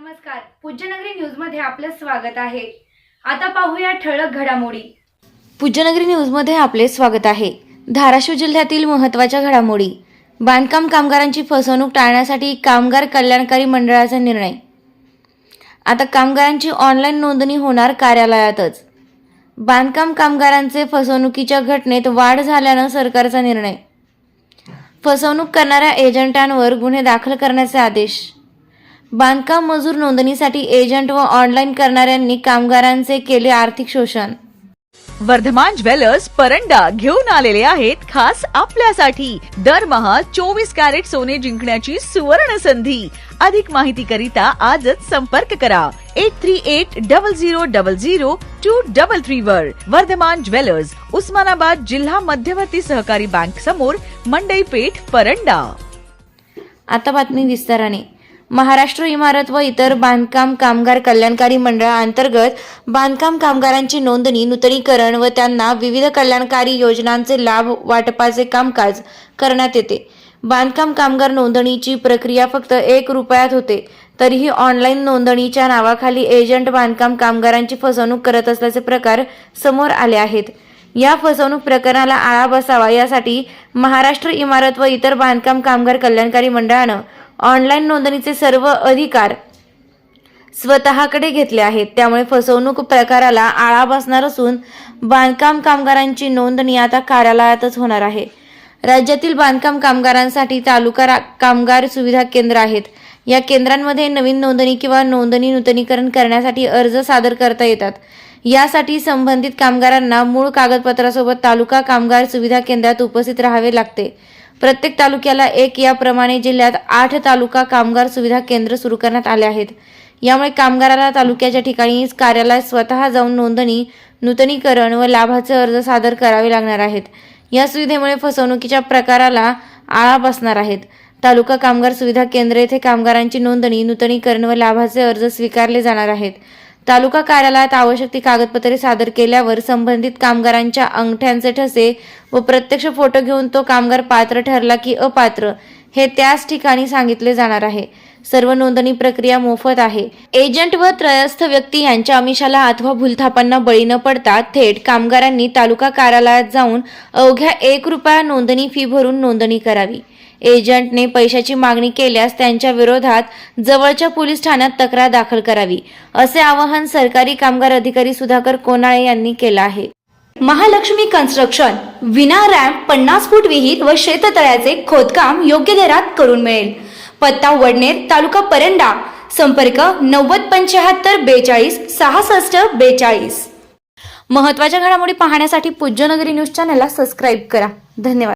नमस्कार. पूज्यनगरी न्यूजमध्ये आपलं स्वागत आहे. आता पाहूया ठळक घडामोडी. पूज्यनगरी न्यूजमध्ये आपले स्वागत आहे. धाराशिव जिल्ह्यातील महत्त्वाच्या घडामोडी. बांधकाम कामगारांची फसवणूक टाळण्यासाठी कामगार कल्याणकारी मंडळाचा निर्णय. आता कामगारांची ऑनलाईन नोंदणी होणार कार्यालयातच. बांधकाम कामगारांचे फसवणुकीच्या घटनेत वाढ झाल्यानं सरकारचा निर्णय. फसवणूक करणाऱ्या एजंटांवर गुन्हे दाखल करण्याचे आदेश. बांधकाम मजूर नोंदणीसाठी एजंट व ऑनलाईन करणाऱ्यांनी कामगारांचे केले आर्थिक शोषण. वर्धमान ज्वेलर्स परंडा घेऊन आलेले आहेत खास आपल्यासाठी. दरमहा चोवीस कॅरेट सोने जिंकण्याची सुवर्ण संधी अधिक माहिती करिता आजच संपर्क करा. Eight three eight double zero double zero two double three वर. वर्धमान ज्वेलर्स उस्मानाबाद जिल्हा मध्यवर्ती सहकारी बँक समोर मंडई पेठ परंडा. आता बातमी विस्ताराने. महाराष्ट्र इमारत व इतर बांधकाम कामगार कल्याणकारी मंडळाअंतर्गत बांधकाम कामगारांची नोंदणी नूतनीकरण व त्यांना विविध कल्याणकारी योजनांचे लाभ वाटपाचे कामकाज करण्यात येते. बांधकाम कामगार नोंदणीची प्रक्रिया फक्त एक रुपयात होते. तरीही ऑनलाईन नोंदणीच्या नावाखाली एजंट बांधकाम कामगारांची फसवणूक करत असल्याचे प्रकार समोर आले आहेत. या फसवणूक प्रकरणाला आळा बसावा यासाठी महाराष्ट्र इमारत व इतर बांधकाम कामगार कल्याणकारी मंडळानं ऑनलाईन नोंदणीचे सर्व अधिकार स्वतःकडे घेतले आहेत. त्यामुळे फसवणूक प्रकाराला आळा बसणार असून बांधकाम कामगारांची नोंदणी आता कार्यालयातच होणार आहे. राज्यातील बांधकाम कामगारांसाठी तालुका रा- कामगार सुविधा केंद्र आहेत. या केंद्रांमध्ये नवीन नोंदणी किंवा नोंदणी नूतनीकरण करण्यासाठी अर्ज सादर करता येतात. यासाठी संबंधित कामगारांना मूळ कागदपत्रासोबत तालुका कामगार सुविधा केंद्रात उपस्थित राहावे लागते. प्रत्येक तालुक्याला एक याप्रमाणे जिल्ह्यात आठ तालुका कामगार सुविधा केंद्र सुरू करण्यात आले आहेत. यामुळे कामगाराला तालुक्याच्या ठिकाणी कार्यालयात स्वतः जाऊन नोंदणी नूतनीकरण व लाभाचे अर्ज सादर करावे लागणार आहेत. या सुविधेमुळे फसवणुकीच्या प्रकाराला आळा बसणार आहेत. तालुका कामगार सुविधा केंद्र येथे कामगारांची नोंदणी नूतनीकरण व लाभाचे अर्ज स्वीकारले जाणार आहेत. तालुका कार्यालयात आवश्यक ती कागदपत्रे सादर केल्यावर संबंधित कामगारांच्या अंगठ्यांचे ठसे व प्रत्यक्ष फोटो घेऊन तो कामगार पात्र ठरला की अपात्र हे त्याच ठिकाणी सांगितले जाणार आहे. सर्व नोंदणी प्रक्रिया मोफत आहे. एजंट व त्रयस्थ व्यक्ती यांच्या अमिषाला अथवा भूलथापांना बळी न पडता थेट कामगारांनी तालुका कार्यालयात जाऊन अवघ्या एक रुपया नोंदणी फी भरून नोंदणी करावी. एजंटने पैशाची मागणी केल्यास त्यांच्या विरोधात जवळच्या पोलीस ठाण्यात तक्रार दाखल करावी असे आवाहन सरकारी कामगार अधिकारी सुधाकर कोनाळे यांनी केलं आहे. महालक्ष्मी कन्स्ट्रक्शन विना रॅम्प पन्नास फूट विहीर व शेततळ्याचे खोदकाम योग्य दरात करून मिळेल. पत्ता वडनेर तालुका परंडा. संपर्क नव्वद पंच्याहत्तर बेचाळीस सहासष्ट बेचाळीस. महत्त्वाच्या घडामोडी पाहण्यासाठी पूज्यनगरी न्यूज चॅनलला सबस्क्राईब करा. धन्यवाद.